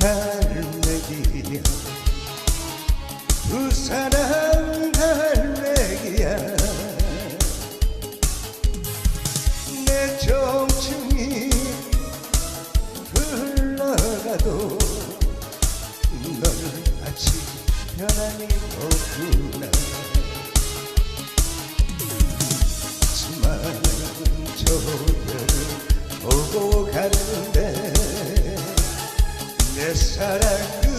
갈매기야. 두 사람 갈매기야. 내 정충이 흘러가도 널 아직 변함이 없구나. 수많은 저들을 보고 가는데 내 사랑이